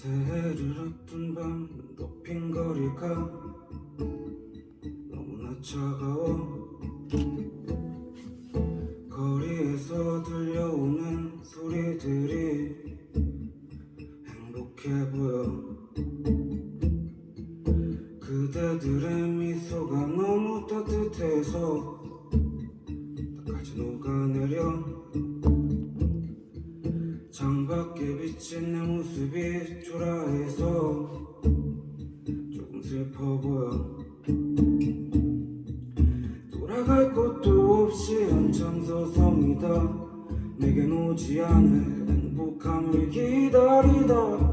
새해를 앞둔 밤 높인 거리가 너무나 차가워. 거리에서 들려오는 소리들이 행복해 보여. 그대들의 미소가 너무 따뜻해서 나까지 녹아내려 창밖에 비친 내 모습이 초라해서 조금 슬퍼 보여. 돌아갈 곳도 없이 한참 서성이다. 내겐 오지 않을 행복함을 기다리다.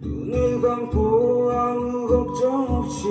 눈을 감고 아무 걱정 없이